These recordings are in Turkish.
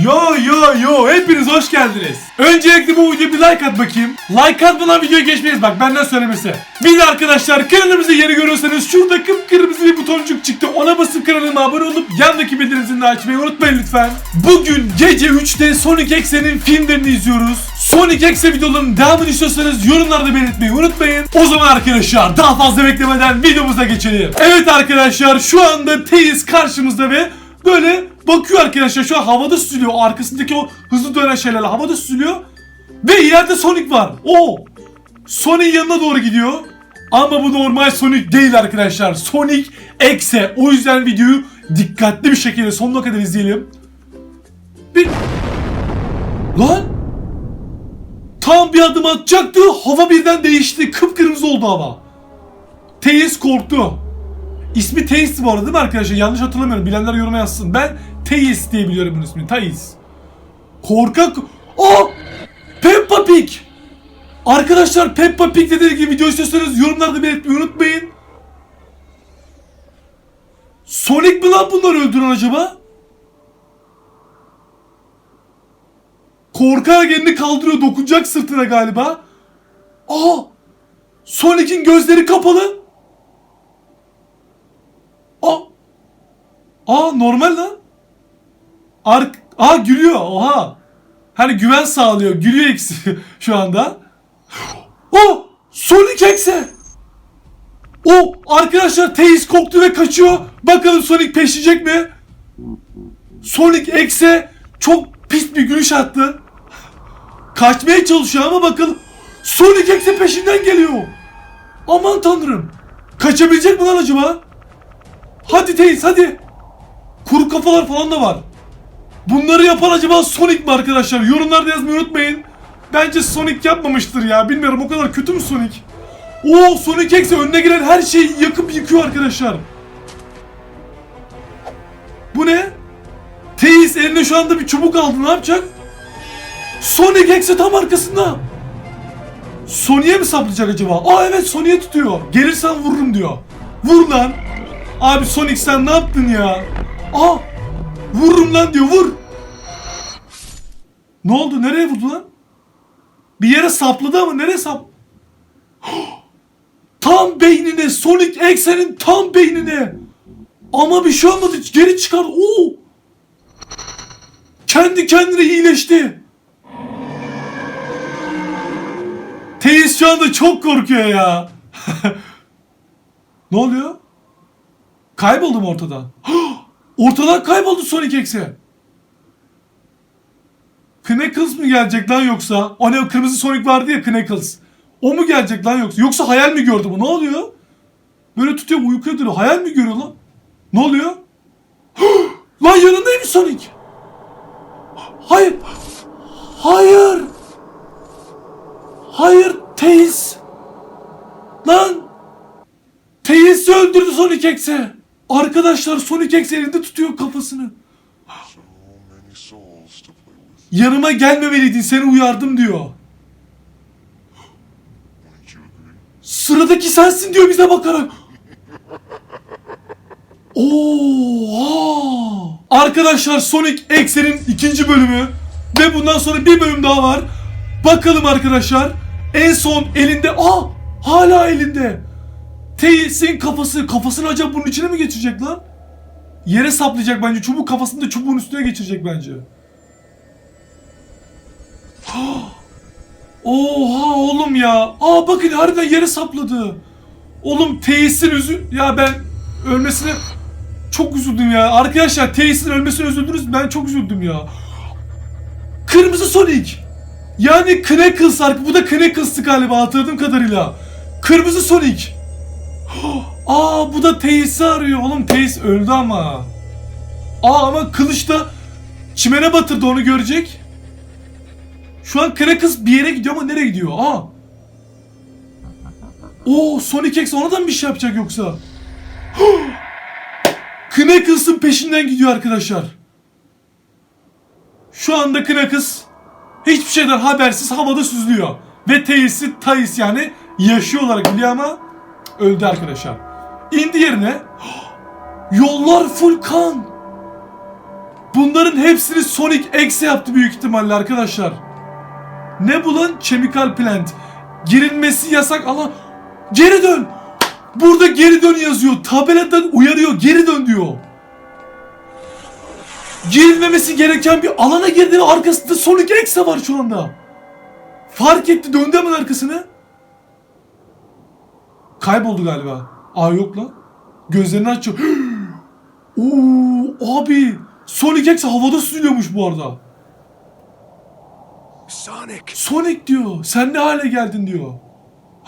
Yo yo yo hepiniz hoş geldiniz. Öncelikle bu videoya bir like at bakayım. Like atmadan videoya geçmeyiz bak benden söylemesi. Bir de arkadaşlar kanalımızı yeni görüyorsanız şurada kıpkırmızı bir butoncuk çıktı. Ona basıp kanalıma abone olup yandaki bildirim zilini açmayı unutmayın lütfen. Bugün gece 3'te Sonic X'e'nin filmlerini izliyoruz. Sonic X'e videoların devamını istiyorsanız yorumlarda belirtmeyi unutmayın. O zaman arkadaşlar daha fazla beklemeden videomuza geçelim. Evet arkadaşlar şu anda Teyiz karşımızda ve böyle bakıyor arkadaşlar şu an havada süzülüyor. Arkasındaki o hızlı dönen şeylerle havada süzülüyor. Ve ileride Sonic var. O Sonic'in yanına doğru gidiyor. Ama bu normal Sonic değil arkadaşlar. Sonic X'e. O yüzden videoyu dikkatli bir şekilde sonuna kadar izleyelim. Bir... Lan! Tam bir adım atacaktı. Hava birden değişti. Kıpkırmızı oldu hava. Teyiz korktu. İsmi Teyiz bu arada değil mi arkadaşlar? Yanlış hatırlamıyorum. Bilenler yoruma yazsın. Ben Teyiz diye biliyorum bunun ismini. Teyiz. Korkak... Aa! Peppa Pig! Arkadaşlar Peppa Pig dediği gibi video istiyorsanız yorumlarda belirtmeyi unutmayın. Sonic mi lan bunları öldüren acaba? Korkarak elini kaldırıyor dokunacak sırtına galiba. Aa! Sonic'in gözleri kapalı. Aa! Aa normal lan. Ark Aa gülüyor. Oha. Hani güven sağlıyor. Gülüyor eksi şu anda. O Sonic X'e. O arkadaşlar Tails korktu ve kaçıyor. Bakalım Sonic peşleyecek mi? Sonic X'e çok pis bir gülüş attı. Kaçmaya çalışıyor ama bakalım. Sonic X'e peşinden geliyor. Aman tanrım. Kaçabilecek mi lan acaba? Hadi Tails hadi. Kuru kafalar falan da var. Bunları yapan acaba Sonic mi arkadaşlar? Yorumlarda yazmayı unutmayın. Bence Sonic yapmamıştır ya. Bilmiyorum o kadar kötü mü Sonic? Oo Sonic X'e önüne gelen her şeyi yakıp yıkıyor arkadaşlar. Bu ne? Teis elinde şu anda bir çubuk aldı ne yapacak? Sonic X'e tam arkasında. Sonic'e mi saplayacak acaba? Aa evet Sonic'e tutuyor. Gelirsen vururum diyor. Vur lan. Abi Sonic sen ne yaptın ya? Aa vururum lan diyor vur. Ne oldu? Nereye vurdu lan? Bir yere sapladı ama nereye sap? Tam beynine Sonic X'enin tam beynine. Ama bir şey olmadı. Geri çıkar. Oo. Kendi kendine iyileşti. Teis şu anda çok korkuyor ya. ne oluyor? Kayboldu mu ortadan? Kayboldu Sonic X'e. Knuckles mı gelecek lan yoksa? Ne o kırmızı Sonic vardı ya Knuckles. O mu gelecek lan yoksa? Yoksa hayal mi gördü bu? Ne oluyor? Böyle tutuyor uykuya duruyor. Hayal mi görüyor lan? Ne oluyor? lan yanındaymış Sonic. Hayır. Hayır. Hayır Tails. Lan. Tails'i öldürdü Sonic X'e. Arkadaşlar Sonic X elinde tutuyor kafasını. Yanıma gelmemeliydin seni uyardım diyor. Sıradaki sensin diyor bize bakarak. Oha! Arkadaşlar Sonic X'in ikinci bölümü ve bundan sonra bir bölüm daha var. Bakalım arkadaşlar. En son elinde, aa hala elinde. Tails'in kafası, kafasını acaba bunun içine mi geçirecek lan? Yere saplayacak bence. Çubuk kafasını da çubuğun üstüne geçirecek bence. Oha oğlum ya. Aa bakın harbiden yere sapladı. Oğlum Teis'in üzü... Ya ben ölmesine çok üzüldüm ya. Arkadaşlar Teis'in ölmesine üzüldünüz. Ben çok üzüldüm ya. Kırmızı Sonic. Yani Knuckles ark. Bu da Knuckles'tı galiba hatırladığım kadarıyla. Kırmızı Sonic. Aa bu da Teis'i arıyor. Oğlum Teis öldü ama. Aa ama kılıç da çimene batırdı onu görecek. Şu an Knuckles bir yere gidiyor ama nereye gidiyor? Aa. Oo Sonic X ona da mı bir şey yapacak yoksa? Knuckles'ın peşinden gidiyor arkadaşlar. Şu anda Knuckles hiçbir şeyden habersiz havada süzülüyor. Ve Tails'i Tails yani yaşıyor olarak biliyor ama öldü arkadaşlar. İndi yerine. Yollar full kan. Bunların hepsini Sonic X yaptı büyük ihtimalle arkadaşlar. Ne bu lan? Chemical plant. Girilmesi yasak ama geri dön. Burada geri dön yazıyor. Tabeladan uyarıyor. Geri dön diyor. Girilmemesi gereken bir alana girdi arkasında Sonic X de var şu anda. Fark etti döndü hemen arkasını. Kayboldu galiba. Aa yok lan. Gözlerini açıyor. Oo abi. Sonic X havada süzülüyormuş bu arada. Sonic! Sonic diyor. Sen ne hale geldin diyor.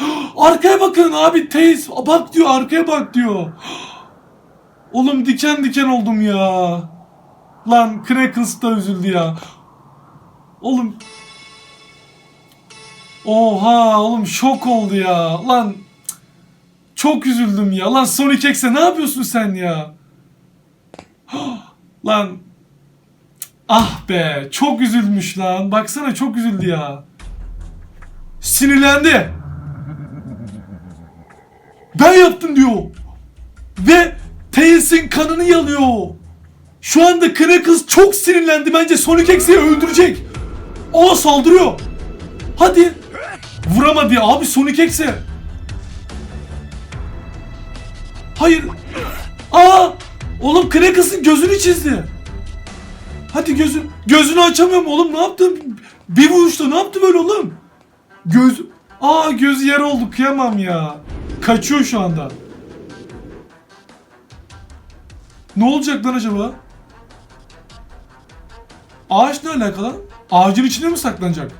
Arkaya bakın abi teyz. Bak diyor arkaya bak diyor. Oğlum diken diken oldum ya. Lan Knuckles da üzüldü ya. Oğlum. Oha oğlum şok oldu ya. Lan çok üzüldüm ya. Lan Sonic X'e ne yapıyorsun sen ya? Lan Ah be çok üzülmüş lan. Baksana çok üzüldü ya. Sinirlendi. Ben yaptım diyor. Ve Tails'in kanını yalıyor. Şu anda Knuckles çok sinirlendi. Bence Sonic X'i öldürecek. Aa saldırıyor. Hadi. Vuramadı ya abi Sonic X'e. Hayır. Aa! Oğlum Knuckles'ın gözünü çizdi. Hadi gözün gözünü açamıyorum oğlum ne yaptın? Bir vuruşta ne yaptı böyle oğlum? Göz Aa gözü yer oldu kıyamam ya. Kaçıyor şu anda. Ne olacak lan acaba? Ağaç ne alakalı? Ağacın içine mi saklanacak?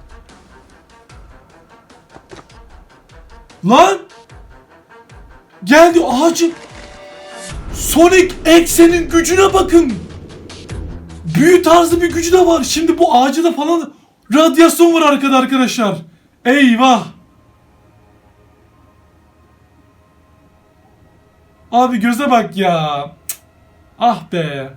Lan! Geldi ağacın. Sonic X'enin gücüne bakın. Büyü tarzı bir gücü de var. Şimdi bu ağacı da falan radyasyon var arkada arkadaşlar. Eyvah. Abi göze bak ya. Ah be.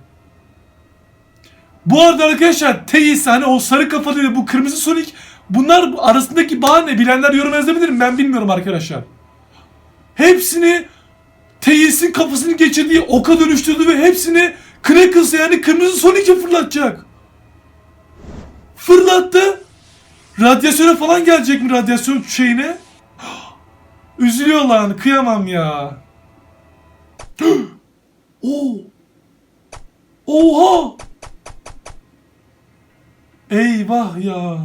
Bu arada arkadaşlar Teis hani o sarı kafalı ile bu kırmızı Sonic bunlar arasındaki bağ ne bilenler yorum yazabilir mi? Ben bilmiyorum arkadaşlar. Hepsini Teis'in kafasını geçirdiği oka dönüştürdü ve hepsini Knuckles yani kırmızı Sonic'e fırlatacak. Fırlattı. Radyasyona falan gelecek mi radyasyon şeyine? Üzülüyor lan kıyamam ya. Oo. Oha. Eyvah ya.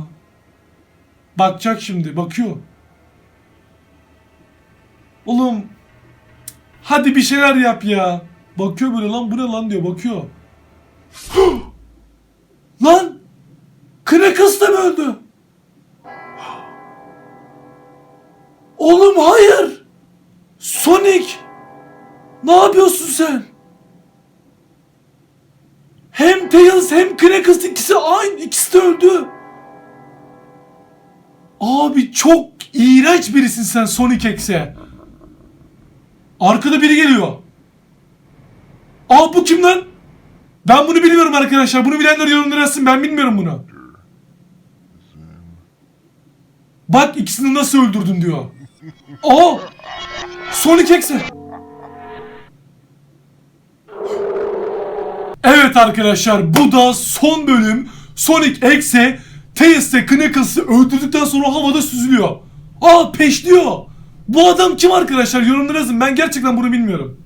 Bakacak şimdi bakıyor. Oğlum Hadi bir şeyler yap ya. Bakıyor böyle lan bu ne lan diyor bakıyor. lan! Knuckles da mı öldü? Oğlum hayır! Sonic! Ne yapıyorsun sen? Hem Tails hem Knuckles ikisi aynı ikisi de öldü. Abi çok iğrenç birisin sen Sonic X'e. Arkada biri geliyor. Aa bu kim lan? Ben bunu bilmiyorum arkadaşlar. Bunu bilenler yorumlara yazsın. Ben bilmiyorum bunu. Bak ikisini nasıl öldürdün diyor. Aa! Sonic X'e. Evet arkadaşlar bu da son bölüm. Sonic X'e Tails'te Knuckles'ı öldürdükten sonra havada süzülüyor. Aa peşliyor. Bu adam kim arkadaşlar? Yorumlara yazın. Ben gerçekten bunu bilmiyorum.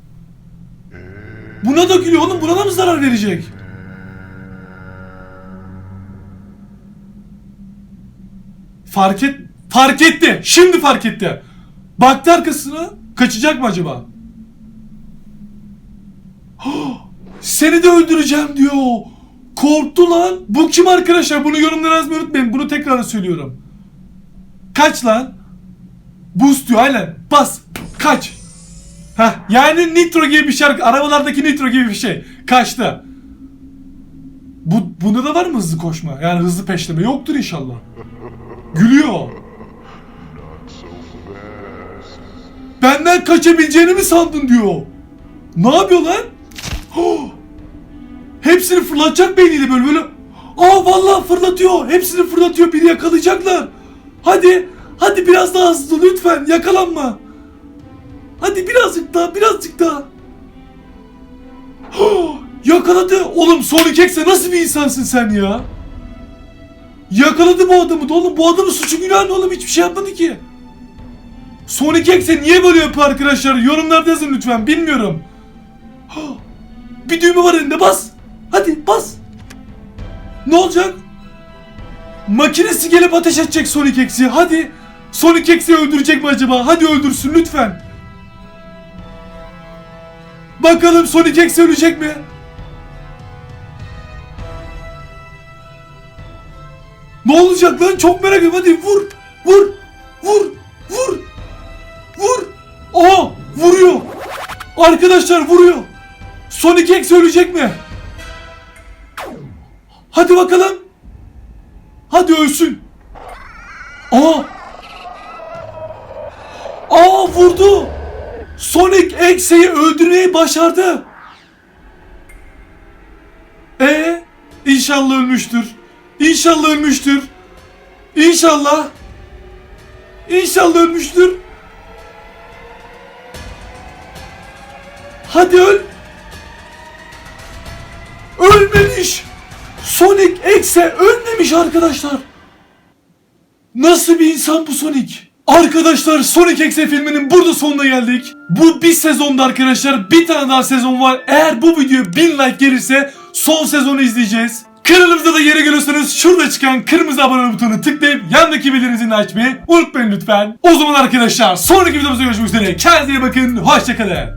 Buna da gülüyor oğlum. Buna da mı zarar verecek? Fark et fark etti. Şimdi fark etti. Baktı arkasına. Kaçacak mı acaba? Seni de öldüreceğim diyor. Korktu lan. Bu kim arkadaşlar? Bunu yorumlara yazmayı unutmayın. Bunu tekrar söylüyorum. Kaç lan? Boost diyor aynen. Bas. Kaç. Heh, yani nitro gibi bir şarkı. Arabalardaki nitro gibi bir şey. Kaçtı. Bu, bunda da var mı hızlı koşma? Yani hızlı peşleme. Yoktur inşallah. Gülüyor. Benden kaçabileceğini mi sandın diyor. Ne yapıyor lan? Oh! Hepsini fırlatacak beyniyle böyle böyle. Aa vallahi fırlatıyor. Hepsini fırlatıyor. Biri yakalayacaklar. Hadi. Hadi biraz daha hızlı lütfen. Yakalanma. Hadi birazcık daha. Birazcık daha. Yakaladı. Oğlum Sonic X'e nasıl bir insansın sen ya? Yakaladı bu adamı da oğlum. Bu adamın suçu günahı ne oğlum? Hiçbir şey yapmadı ki. Sonic X'e niye böyle yapıyor arkadaşlar? Yorumlarda yazın lütfen. Bilmiyorum. Bir düğme var elinde bas. Hadi bas. Ne olacak? Makinesi gelip ateş edecek Sonic X'i. Hadi. Sonic X'i öldürecek mi acaba? Hadi öldürsün lütfen. Bakalım Sonic X ölecek mi? Ne olacak lan? Çok merak ediyorum. Hadi vur. Vur. Vur. Vur. Vur. Aa vuruyor. Arkadaşlar vuruyor. Sonic X ölecek mi? X'i öldürmeyi başardı. E inşallah ölmüştür. İnşallah ölmüştür. İnşallah. İnşallah ölmüştür. Hadi öl. Ölmemiş. Sonic X'e ölmemiş arkadaşlar. Nasıl bir insan bu Sonic? Arkadaşlar Sonic X filminin burada sonuna geldik. Bu bir sezonda arkadaşlar bir tane daha sezon var. Eğer bu video 1000 like gelirse son sezonu izleyeceğiz. Kanalımıza da yere geliyorsanız şurada çıkan kırmızı abone butonuna tıklayıp yandaki bildirim zilini açmayı unutmayın lütfen. O zaman arkadaşlar sonraki videomuzda görüşmek üzere. Kendinize iyi bakın. Hoşçakalın.